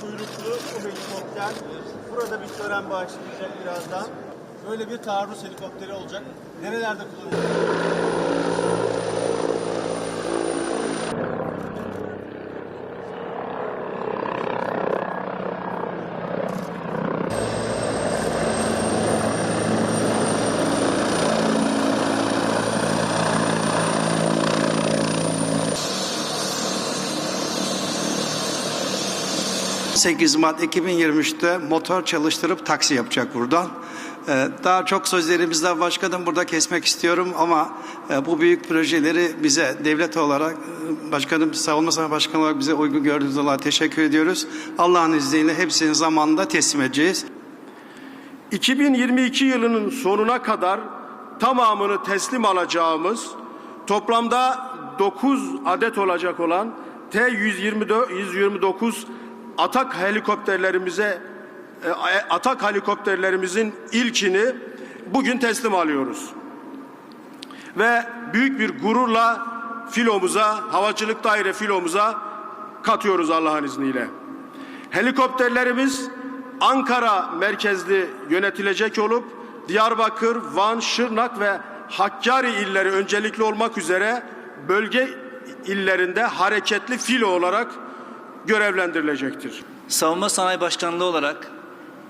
kuyruklu bu helikopter. Burada bir tören başlayacak birazdan. Böyle bir taarruz helikopteri olacak. Nerelerde kullanılacak? 8 Mart 2023'te motor çalıştırıp taksi yapacak buradan. Ee, Daha çok sözlerimizden başkanım burada kesmek istiyorum ama e, bu büyük projeleri bize devlet olarak e, başkanım savunma sanayi başkanı olarak bize uygun gördüğünüz dolayı teşekkür ediyoruz. Allah'ın izniyle hepsini zamanında teslim edeceğiz. 2022 yılının sonuna kadar tamamını teslim alacağımız toplamda 9 adet olacak olan T-129 atak helikopterlerimize e, atak helikopterlerimizin ilkini bugün teslim alıyoruz. Ve büyük bir gururla filomuza, havacılık daire filomuza katıyoruz Allah'ın izniyle. Helikopterlerimiz Ankara merkezli yönetilecek olup Diyarbakır, Van, Şırnak ve Hakkari illeri öncelikli olmak üzere bölge illerinde hareketli filo olarak görevlendirilecektir. Savunma Sanayi Başkanlığı olarak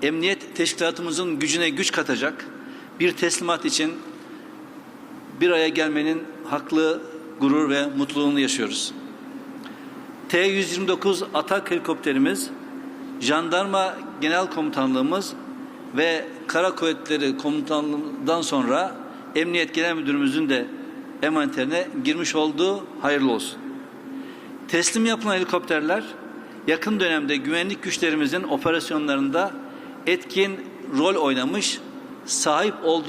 emniyet teşkilatımızın gücüne güç katacak bir teslimat için bir araya gelmenin haklı gurur ve mutluluğunu yaşıyoruz. T-129 atak helikopterimiz, jandarma genel komutanlığımız ve kara kuvvetleri komutanlığından sonra emniyet genel müdürümüzün de emanetlerine girmiş olduğu hayırlı olsun. Teslim yapılan helikopterler yakın dönemde güvenlik güçlerimizin operasyonlarında etkin rol oynamış, sahip olduk